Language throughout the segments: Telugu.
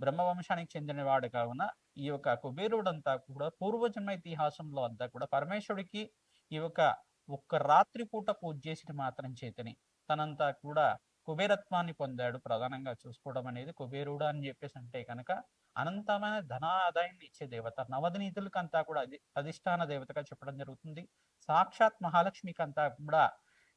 బ్రహ్మవంశానికి చెందినవాడు కావున ఈ యొక్క కుబేరుడంతా కూడా పూర్వజన్మ ఇతిహాసంలో అంతా కూడా పరమేశ్వరుడికి ఈ యొక్క ఒక్క రాత్రి పూట పూజ చేసిన మాత్రం చేతని. తనంతా కూడా కుబేరత్వాన్ని పొందాడు ప్రధానంగా చూసుకోవడం అనేది కుబేరుడు అని చెప్పేసి అంటే కనుక అనంతమైన ధనాదాయాన్ని ఇచ్చే దేవత నవదినీతులకంతా కూడా అది అధిష్టాన దేవతగా చెప్పడం జరుగుతుంది. సాక్షాత్ మహాలక్ష్మికి అంతా కూడా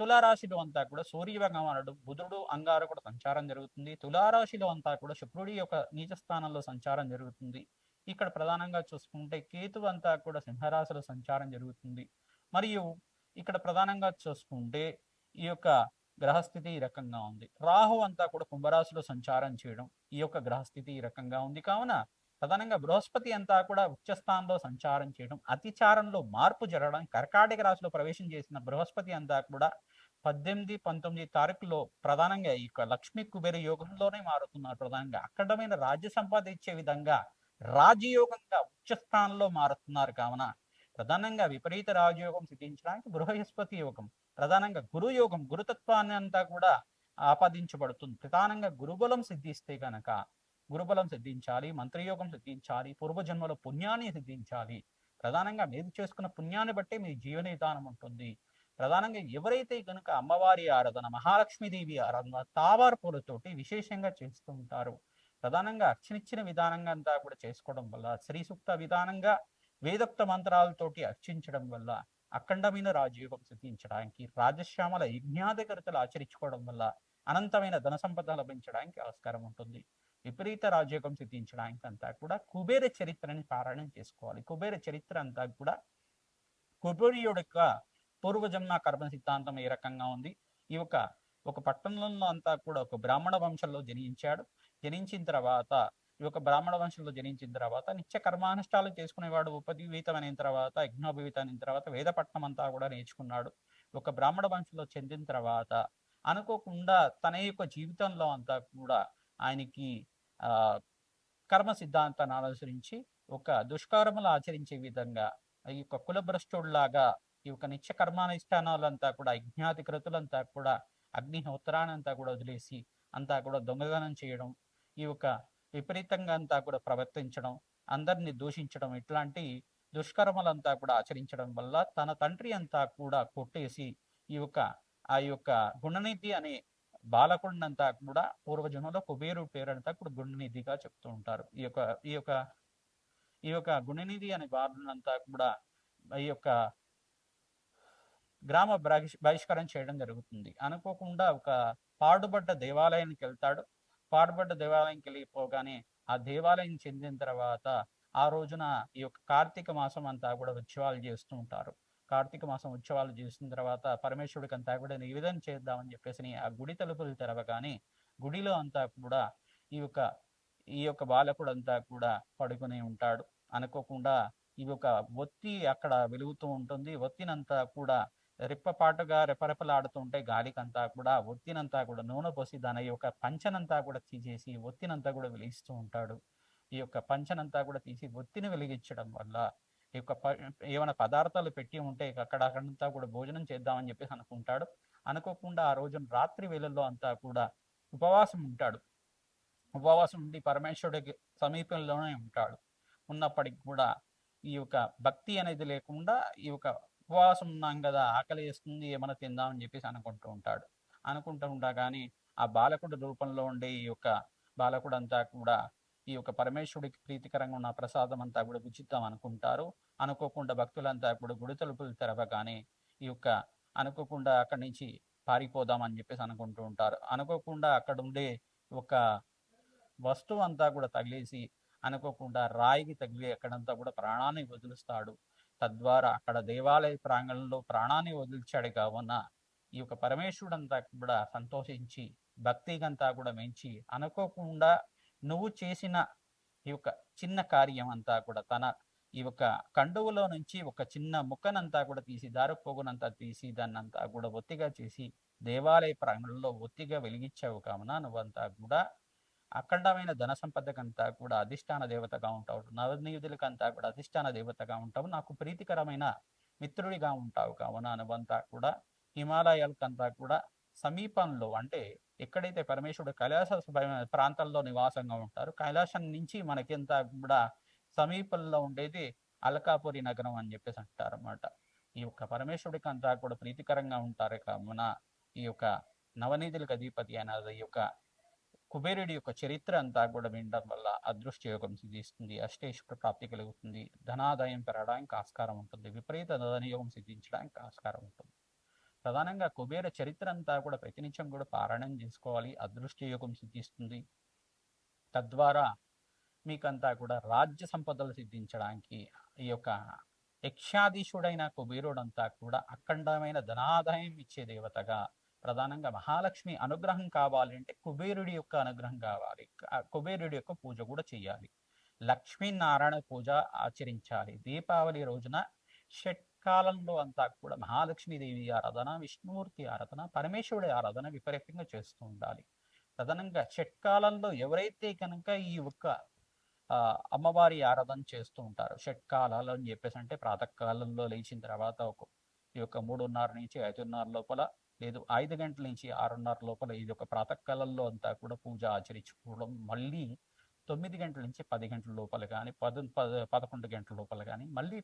తులారాశిలో అంతా కూడా సూర్యభగం భగవానుడు బుధుడు అంగారకుడు సంచారం జరుగుతుంది. తులారాశిలో అంతా కూడా శుక్రుడి యొక్క నీచ స్థానంలో సంచారం జరుగుతుంది. ఇక్కడ ప్రధానంగా చూసుకుంటే కేతు అంతా కూడా సింహరాశిలో సంచారం జరుగుతుంది. మరియు ఇక్కడ ప్రధానంగా చూసుకుంటే ఈ యొక్క గ్రహస్థితి ఈ రకంగా ఉంది. రాహు అంతా కూడా కుంభరాశిలో సంచారం చేయడం ఈ యొక్క గ్రహస్థితి ఈ రకంగా ఉంది. కావున ప్రధానంగా బృహస్పతి అంతా కూడా ఉచ్చస్థానంలో సంచారం చేయడం అతిచారంలో మార్పు జరగడం కర్కాటక రాశిలో ప్రవేశం చేసిన బృహస్పతి అంతా కూడా పద్దెనిమిది పంతొమ్మిది తారీఖులో ప్రధానంగా ఈ యొక్క లక్ష్మీ కుబేర యోగంలోనే మారుతున్నారు ప్రధానంగా. అఖండమైన రాజ్య సంపాద ఇచ్చే విధంగా రాజయోగంగా ఉచ్చస్థానంలో మారుతున్నారు కావున ప్రధానంగా విపరీత రాజయోగం సిద్ధించడానికి బృహస్పతి యోగం ప్రధానంగా గురు యోగం గురుతత్వాన్ని అంతా కూడా ఆపాదించబడుతుంది. ప్రధానంగా గురుబలం సిద్ధిస్తే గనక గురుబలం సిద్ధించాలి మంత్రయోగం సిద్ధించాలి పూర్వజన్మలో పుణ్యాన్ని సిద్ధించాలి. ప్రధానంగా మీరు చేసుకున్న పుణ్యాన్ని బట్టే మీ జీవన విధానం ఉంటుంది. ప్రధానంగా ఎవరైతే కనుక అమ్మవారి ఆరాధన మహాలక్ష్మీదేవి ఆరాధన తావారు పూలతోటి విశేషంగా చేస్తూ ఉంటారు ప్రధానంగా అర్చనిచ్చిన విధానంగా అంతా కూడా చేసుకోవడం వల్ల శ్రీ సూక్త విధానంగా వేదోక్త మంత్రాలతోటి అర్చించడం వల్ల అఖండమైన రాజయోగం సిద్ధించడానికి రాజశ్యామల యజ్ఞాధికరతలు ఆచరించుకోవడం వల్ల అనంతమైన ధన సంపద లభించడానికి ఆస్కారం ఉంటుంది. విపరీత రాజయోగం సిద్ధించడానికి అంతా కూడా కుబేర చరిత్రని పారాయణం చేసుకోవాలి. కుబేర చరిత్ర అంతా కూడా కుబేరుడు యొక్క పూర్వజన్మ కర్మ సిద్ధాంతం ఏ రకంగా ఉంది? ఈ యొక్క ఒక పట్టణంలో అంతా కూడా ఒక బ్రాహ్మణ వంశంలో జనించాడు. జనించిన తర్వాత ఈ యొక్క బ్రాహ్మణ వంశంలో జనించిన తర్వాత నిత్య కర్మానుష్ఠాలు చేసుకునేవాడు ఉపజీవితమైన తర్వాత యజ్ఞోపవీతమైన తర్వాత వేదపట్నం అంతా కూడా నేర్చుకున్నాడు. ఒక బ్రాహ్మణ వంశంలో చెందిన తర్వాత అనుకోకుండా తన యొక్క జీవితంలో అంతా కూడా ఆయనకి ఆ కర్మ సిద్ధాంతాన్ని అనుసరించి ఒక దుష్కర్మలు ఆచరించే విధంగా ఈ యొక్క కులభ్రష్టుడిలాగా ఈ యొక్క నిత్య కర్మానుష్ఠానాలంతా కూడా యజ్ఞాధికృతులంతా కూడా అగ్నిహోత్రానంతా కూడా వదిలేసి అంతా కూడా దొంగదనం చేయడం ఈ యొక్క విపరీతంగా అంతా కూడా ప్రవర్తించడం అందరిని దూషించడం ఇట్లాంటి దుష్కర్మలంతా కూడా ఆచరించడం వల్ల తన తండ్రి అంతా కూడా కొట్టేసి ఈ యొక్క ఆ యొక్క గుణనిధి అనే బాలకుడినంతా కూడా పూర్వజన్మలో కుబేరు పేరంతా కూడా గుణనిధిగా చెప్తూ ఉంటారు. ఈ యొక్క ఈ యొక్క ఈ యొక్క గుణనిధి అనే బాలునంతా కూడా ఈ యొక్క గ్రామ బహిష్- బహిష్కరణ చేయడం జరుగుతుంది. అనుకోకుండా ఒక పాడుబడ్డ దేవాలయానికి వెళ్తాడు. పాడుబడ్డ దేవాలయంకి వెళ్ళిపోగానే ఆ దేవాలయం చెందిన తర్వాత ఆ రోజున ఈ యొక్క కార్తీక మాసం అంతా కూడా ఉత్సవాలు చేస్తూ ఉంటారు. కార్తీక మాసం ఉత్సవాలు చేసిన తర్వాత పరమేశ్వరుడికి అంతా కూడా నివేదన చేద్దామని చెప్పేసి ఆ గుడి తలుపులు తెరవగానే గుడిలో అంతా కూడా ఈ యొక్క ఈ యొక్క బాలకుడు అంతా కూడా పడుకుని ఉంటాడు. అనుకోకుండా ఈ యొక్క ఒత్తి అక్కడ వెలుగుతూ ఉంటుంది. ఒత్తినంతా కూడా రెప్పపాటుగా రెపరెపలాడుతుంటే గాలికంతా కూడా ఒత్తినంతా కూడా నూనె పోసి దాని యొక్క పంచనంతా కూడా తీసేసి ఒత్తినంతా కూడా వెలిగిస్తూ ఉంటాడు. ఈ యొక్క పంచనంతా కూడా తీసి ఒత్తిని వెలిగించడం వల్ల ఈ యొక్క ఏమైనా పదార్థాలు పెట్టి ఉంటే అక్కడ అక్కడంతా కూడా భోజనం చేద్దామని చెప్పేసి అనుకుంటాడు. అనుకోకుండా ఆ రోజున రాత్రి వేళల్లో అంతా కూడా ఉపవాసం ఉంటాడు. ఉపవాసం ఉండి పరమేశ్వరుడికి సమీపంలోనే ఉంటాడు. ఉన్నప్పటికి కూడా ఈ యొక్క భక్తి అనేది లేకుండా ఈ యొక్క ఉపవాసం ఉన్నాం కదా ఆకలి వేస్తుంది ఏమైనా తిందామని చెప్పేసి అనుకుంటూ ఉంటాడు. అనుకుంటూ ఉండగానే ఆ బాలకుడు రూపంలో ఉండే ఈ యొక్క బాలకుడు అంతా కూడా ఈ యొక్క పరమేశ్వరుడికి ప్రీతికరంగా ఉన్న ప్రసాదం అంతా కూడా ఉచితం అనుకుంటారు. అనుకోకుండా భక్తులంతా కూడా గుడి తలుపులు తెరవగానే ఈ యొక్క అనుకోకుండా అక్కడి నుంచి పారిపోదాం అని చెప్పేసి అనుకుంటూ ఉంటారు. అనుకోకుండా అక్కడ ఉండే ఒక వస్తువు అంతా కూడా తగిలేసి అనుకోకుండా రాయికి తగిలి అక్కడంతా కూడా ప్రాణాన్ని వదులుస్తాడు. తద్వారా అక్కడ దేవాలయ ప్రాంగణంలో ప్రాణాన్ని వదిల్చాడు కావున ఈ యొక్క పరమేశ్వరుడు అంతా కూడా సంతోషించి భక్తిగంతా కూడా మెంచి అనుకోకుండా నువ్వు చేసిన ఈ యొక్క చిన్న కార్యం అంతా కూడా తన ఈ యొక్క కండువులో నుంచి ఒక చిన్న ముక్కనంతా కూడా తీసి దారపోగునంతా తీసి దాన్నంతా కూడా ఒత్తిగా చేసి దేవాలయ ప్రాంగణంలో ఒత్తిగా వెలిగించావు కావున నువ్వంతా కూడా అఖండమైన ధన సంపదకంతా కూడా అధిష్టాన దేవతగా ఉంటావు. నవనీయుదులకంతా కూడా అధిష్టాన దేవతగా ఉంటావు. నాకు ప్రీతికరమైన మిత్రుడిగా ఉంటావు కావున నువ్వంతా కూడా హిమాలయాలకంతా కూడా సమీపంలో అంటే ఎక్కడైతే పరమేశ్వరుడు కైలాస ప్రాంతంలో ప్రాంతాల్లో నివాసంగా ఉంటారు కైలాసం నుంచి మనకింత కూడా సమీపంలో ఉండేది అలకాపురి నగరం అని చెప్పేసి అంటారు అన్నమాట ఈ యొక్క పరమేశ్వరుడికి అంతా కూడా ప్రీతికరంగా ఉంటారు కావున ఈ యొక్క నవనీతులకు అధిపతి అయిన ఈ యొక్క కుబేరుడి యొక్క చరిత్ర అంతా కూడా వినడం వల్ల అదృష్ట యోగం సిద్ధిస్తుంది అష్టేశ్వర ప్రాప్తి కలుగుతుంది. ధనాదాయం పెరగడానికి ఆస్కారం ఉంటుంది. విపరీత ధనయోగం సిద్ధించడానికి ఆస్కారం ఉంటుంది. ప్రధానంగా కుబేర చరిత్ర అంతా కూడా ప్రతినిత్యం కూడా పారాయణం చేసుకోవాలి. అదృష్ట యోగం సిద్ధిస్తుంది. తద్వారా మీకంతా కూడా రాజ్య సంపదలు సిద్ధించడానికి ఈ యొక్క యక్షాధీశుడైన కుబేరుడంతా కూడా అఖండమైన ధనాదాయం ఇచ్చే దేవతగా ప్రధానంగా మహాలక్ష్మి అనుగ్రహం కావాలి అంటే కుబేరుడి యొక్క అనుగ్రహం కావాలి. కుబేరుడి యొక్క పూజ కూడా చేయాలి. లక్ష్మీనారాయణ పూజ ఆచరించాలి. దీపావళి రోజున షట్కాలంలో అంతా కూడా మహాలక్ష్మీదేవి ఆరాధన విష్ణుమూర్తి ఆరాధన పరమేశ్వరుడి ఆరాధన విపరీతంగా చేస్తూ ఉండాలి. ప్రధానంగా షట్కాలంలో ఎవరైతే కనుక ఈ ఒక్క ఆ, అమ్మవారి ఆరాధన చేస్తూ ఉంటారు షట్కాలాలు అని చెప్పేసి అంటే ప్రాతకాలంలో లేచిన తర్వాత ఒక ఈ యొక్క మూడున్నర నుంచి ఐదున్నర లోపల లేదు ఐదు గంటల నుంచి ఆరున్నర లోపల ఇది ఒక ప్రాతకాలంలో అంతా కూడా పూజ ఆచరించుకోవడం మళ్ళీ తొమ్మిది గంటల నుంచి పది గంటల లోపల కానీ పద పద పదకొండు గంటల లోపల కానీ మళ్ళీ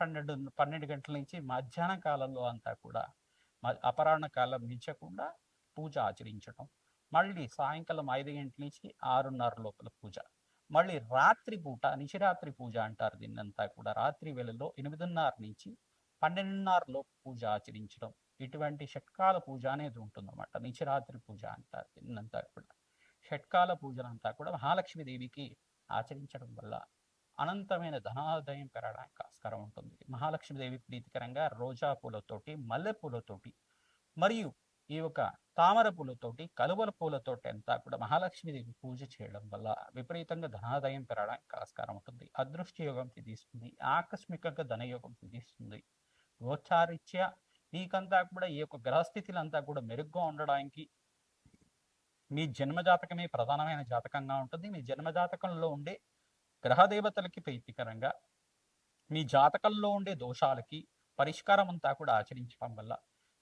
పన్నెండు పన్నెండు గంటల నుంచి మధ్యాహ్న కాలంలో అంతా కూడా మ- అపరాహ్న కాలం మించకుండా పూజ ఆచరించడం మళ్ళీ సాయంకాలం ఐదు గంటల నుంచి ఆరున్నర లోపల పూజ మళ్ళీ రాత్రి పూట నిశిరాత్రి పూజ అంటారు దీన్నంతా కూడా. రాత్రి వేళలో ఎనిమిదిన్నర నుంచి పన్నెండున్నరలో పూజ ఆచరించడం. ఇటువంటి షట్కాల పూజ అనేది ఉంటుందన్నమాట. నిశిరాత్రి పూజ అంటారు దీన్నంతా కూడా. షట్కాల పూజలంతా కూడా మహాలక్ష్మీదేవికి ఆచరించడం వల్ల అనంతమైన ధనాదాయం పెరగడానికి ఆస్కారం ఉంటుంది. మహాలక్ష్మీదేవి ప్రీతికరంగా రోజా పూలతోటి మల్లె పూలతోటి మరియు ఈ యొక్క తామర పూలతోటి కలువల పూలతోటి అంతా కూడా మహాలక్ష్మీదేవి పూజ చేయడం వల్ల విపరీతంగా ధనాదాయం పెరగడానికి ఆస్కారం ఉంటుంది. అదృష్ట యోగం సిద్ధిస్తుంది. ఆకస్మికంగా ధనయోగం సిద్ధిస్తుంది. గోచారిత్య నీకంతా కూడా ఈ యొక్క గ్రహస్థితులంతా కూడా మెరుగ్గా ఉండడానికి మీ జన్మజాతకమే ప్రధానమైన జాతకంగా ఉంటుంది. మీ జన్మజాతకంలో ఉండే గ్రహ దేవతలకి ప్రీతికరంగా మీ జాతకంలో ఉండే దోషాలకి పరిష్కారం అంతా కూడా ఆచరించడం వల్ల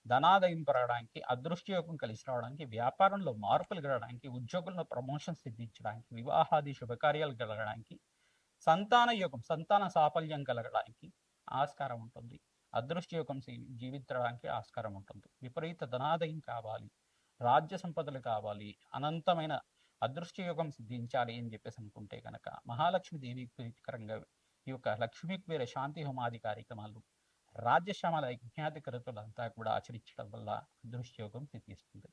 ధనాదయం పెరగడానికి అదృష్టయోగం కలిసి రావడానికి వ్యాపారంలో మార్పులు కలగడానికి ఉద్యోగుల్లో ప్రమోషన్ సిద్ధించడానికి వివాహాది శుభకార్యాలు కలగడానికి సంతాన యోగం సంతాన సాఫల్యం కలగడానికి ఆస్కారం ఉంటుంది. అదృష్టయోగం సి- జీవించడానికి ఆస్కారం ఉంటుంది. విపరీత ధనాదయం కావాలి. రాజ్య సంపదలు కావాలి. అనంతమైన అదృష్టయోగం సిద్ధించాలి అని చెప్పేసి అనుకుంటే కనుక మహాలక్ష్మి దేవి ప్రీతికరంగా ఈ యొక్క లక్ష్మీ కుబేర శాంతి హోమాది కార్యక్రమాలు రాజ్యశ్యామల యజ్ఞాతి కరుతులంతా కూడా ఆచరించడం వల్ల అదృష్టయోగం సిద్ధిస్తుంది.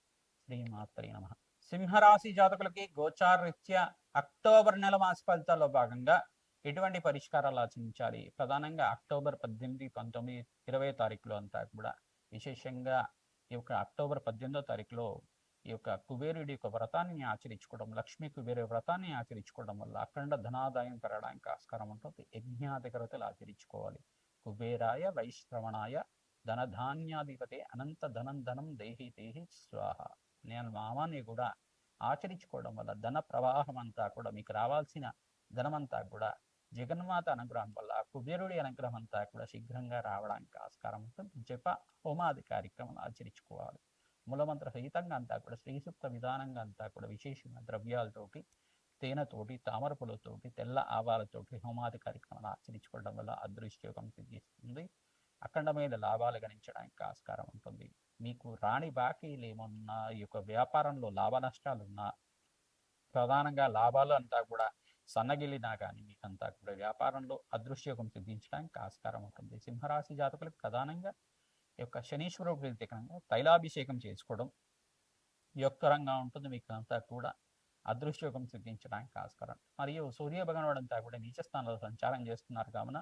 శ్రీమాత్రే నమ. సింహరాశి జాతకులకి గోచారరీత్యా అక్టోబర్ నెల మాస ఫలితాల్లో భాగంగా ఎటువంటి పరిష్కారాలు ఆచరించాలి ప్రధానంగా అక్టోబర్ పద్దెనిమిది పంతొమ్మిది ఇరవై తారీఖులో అంతా కూడా విశేషంగా ఈ యొక్క అక్టోబర్ పద్దెనిమిదో తారీఖులో ఈ యొక్క కుబేరుడి యొక్క వ్రతాన్ని ఆచరించుకోవడం లక్ష్మీ కుబేరు వ్రతాన్ని ఆచరించుకోవడం వల్ల అఖండ ధనాదాయం పెరగడానికి ఆస్కారం ఉంటుంది. యజ్ఞాధికరతలు ఆచరించుకోవాలి. కుబేరాయ వైశ్రవణాయ ధనధాన్యాధిపతే అనంత ధనం ధనం దేహి దేహి స్వాహ. నేను మామాన్ని కూడా ఆచరించుకోవడం వల్ల ధన ప్రవాహం అంతా కూడా మీకు రావాల్సిన ధనమంతా కూడా జగన్మాత అనుగ్రహం వల్ల కుబేరుడి అనుగ్రహం అంతా కూడా శీఘ్రంగా రావడానికి ఆస్కారం ఉంటుంది. జప హోమాది కార్యక్రమాలు ఆచరించుకోవాలి. మూలమంత్ర సహితంగా అంతా కూడా శ్రీసూక్త విధానంగా అంతా కూడా విశేషమైన ద్రవ్యాలతోటి తేనెతోటి తామర పూలతోటి తెల్ల ఆవాలతోటి హోమాది కార్యక్రమాలు ఆచరించుకోవడం వల్ల అదృష్టయోగం సిద్ధిస్తుంది అఖండమైన లాభాలు గణించడానికి ఆస్కారం ఉంటుంది. మీకు రాణి బాకీలు ఏమున్నా ఈ యొక్క వ్యాపారంలో లాభ నష్టాలున్నా ప్రధానంగా లాభాలు అంతా కూడా సన్నగిలినా కానీ మీకంతా కూడా వ్యాపారంలో అదృశ్యయోగం సిద్ధించడానికి ఆస్కారం ఉంటుంది. సింహరాశి జాతకులకు ప్రధానంగా యొక్క శనీశ్వరుడు ప్రీతికరంగా తైలాభిషేకం చేసుకోవడం యొక్కరంగా ఉంటుంది. మీకు అంతా కూడా అదృష్టయోగం సిద్ధించడానికి ఆస్కారం. మరియు సూర్య భగవానుడు అంతా కూడా నీచస్థానంలో సంచారం చేస్తున్నారు. కావున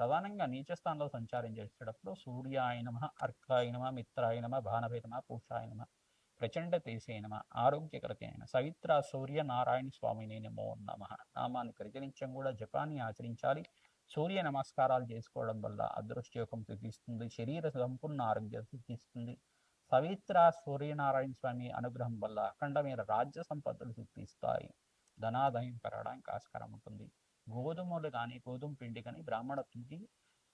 ప్రధానంగా నీచస్థానంలో సంచారం చేసేటప్పుడు సూర్యాయనమ అర్కాయనమ మిత్రాయనమ బాణభేదమ పూషాయనమ ప్రచండ తేసే నమ ఆరోగ్యకరతే నమ. సవిత్ర సూర్య నారాయణ స్వామిని నమో నమ. నామాన్ని ప్రచురించడం కూడా జపాన్ని ఆచరించాలి. సూర్య నమస్కారాలు చేసుకోవడం వల్ల అదృష్టయోగం సిద్ధిస్తుంది. శరీర సంపూర్ణ ఆరోగ్యం సిద్ధిస్తుంది. సవిత్ర సూర్యనారాయణ స్వామి అనుగ్రహం వల్ల అఖండమైన రాజ్య సంపదలు సిద్ధిస్తాయి. ధనాదాయం పెరగడానికి ఆస్కారం ఉంటుంది. గోధుమలు కానీ గోధుమ పిండి కానీ బ్రాహ్మణత్వంకి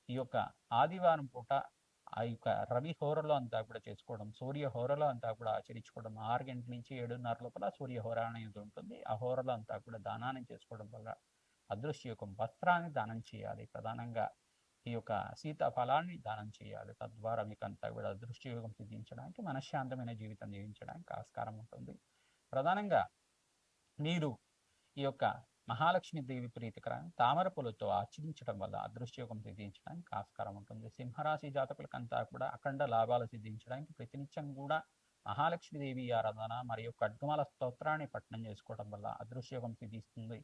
ఈ యొక్క ఆదివారం పూట ఆ యొక్క రవి హోరలో అంతా కూడా చేసుకోవడం సూర్య హోరలో అంతా కూడా ఆచరించుకోవడం ఆరు గంటల నుంచి ఏడున్నర లోపల సూర్య హోర అనేది ఉంటుంది. ఆ హోరలో అంతా కూడా దానాన్ని చేసుకోవడం వల్ల అదృశ్య యొక్క వస్త్రాన్ని దానం చేయాలి. ప్రధానంగా ఈ యొక్క సీతాఫలాన్ని దానం చేయాలి. తద్వారా మీకు అంతా కూడా అదృష్టయోగం సిద్ధించడానికి మనశ్శాంతమైన జీవితం జీవించడానికి ఆస్కారం ఉంటుంది. ప్రధానంగా మీరు ఈ యొక్క మహాలక్ష్మి దేవి ప్రీతికరాన్ని తామర పూలతో ఆచరించడం వల్ల అదృష్టయోగం సిద్ధించడానికి ఆస్కారం ఉంటుంది. సింహరాశి జాతకులకంతా కూడా అఖండ లాభాలు సిద్ధించడానికి ప్రతినిత్యం కూడా మహాలక్ష్మి దేవి ఆరాధన మరియు ఖడ్గమాల స్తోత్రాన్ని పట్టణం చేసుకోవడం వల్ల అదృష్టయోగం సిద్ధిస్తుంది.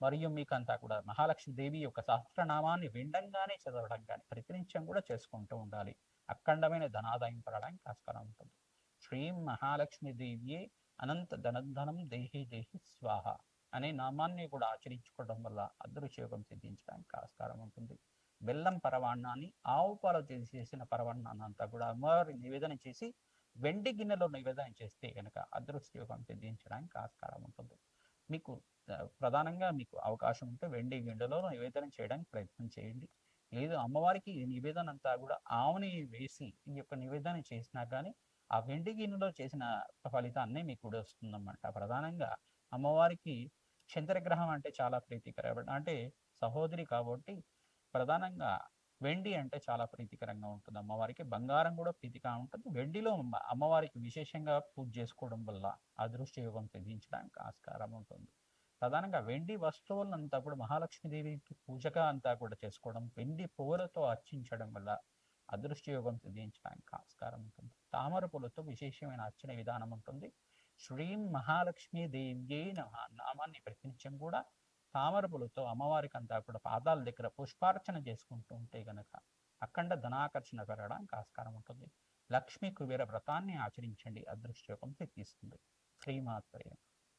మరియు మీకంతా కూడా మహాలక్ష్మీదేవి యొక్క సహస్రనామాన్ని విండంగానే చదవడం కానీ ప్రతినిత్యం కూడా చేసుకుంటూ ఉండాలి. అఖండమైన ధనాదాయం పడడానికి ఆస్కారం ఉంటుంది. శ్రీం మహాలక్ష్మి దేవియే అనంత ధనధనం దేహి దేహి స్వాహ. అనే నామాన్ని కూడా ఆచరించుకోవడం వల్ల అదృశ్యోగం సిద్ధించడానికి ఆస్కారం ఉంటుంది. బెల్లం పరవాణాన్ని ఆవు పాలు చేసిన పరవాణాన్ని అంతా కూడా అమ్మవారి నివేదన చేసి వెండి గిన్నెలో నివేదన చేస్తే కనుక అదృశ్యోగం సిద్ధించడానికి ఆస్కారం ఉంటుంది. మీకు ప్రధానంగా మీకు అవకాశం ఉంటే వెండి గిన్నెలో నివేదన చేయడానికి ప్రయత్నం చేయండి. లేదు అమ్మవారికి ఈ నివేదన అంతా కూడా ఆవుని వేసి ఈ యొక్క నివేదన చేసినా కానీ ఆ వెండి గిన్నెలో చేసిన ఫలితాన్ని మీకు కూడా వస్తుందన్నమాట. ప్రధానంగా అమ్మవారికి చంద్రగ్రహం అంటే చాలా ప్రీతికరమైన అంటే సహోదరి కాబట్టి ప్రధానంగా వెండి అంటే చాలా ప్రీతికరంగా ఉంటుంది. అమ్మవారికి బంగారం కూడా ప్రీతిగా ఉంటుంది. వెండిలో అమ్మవారికి విశేషంగా పూజ చేసుకోవడం వల్ల అదృష్టయోగం సిద్ధించడానికి ఆస్కారం ఉంటుంది. ప్రధానంగా వెండి వస్తువులంతా కూడా మహాలక్ష్మీదేవి పూజగా అంతా కూడా చేసుకోవడం వెండి పువ్వులతో అర్చించడం వల్ల అదృష్టయోగం సిద్ధించడానికి ఆస్కారం ఉంటుంది. తామర పూలతో విశేషమైన అర్చన విధానం ఉంటుంది. శ్రీం మహాలక్ష్మీ దేవ్యే నమ నామాన్ని ప్రతినిత్యం కూడా తామరపులతో అమ్మవారికి అంతా కూడా పాదాల దగ్గర పుష్పార్చన చేసుకుంటూ ఉంటే గనక అఖండ ధనాకర్షణ పెరగడానికి ఆస్కారం ఉంటుంది. లక్ష్మీ కుబేర వ్రతాన్ని ఆచరించండి. అదృష్టయోగం తెప్పిస్తుంది. శ్రీమాత్రయ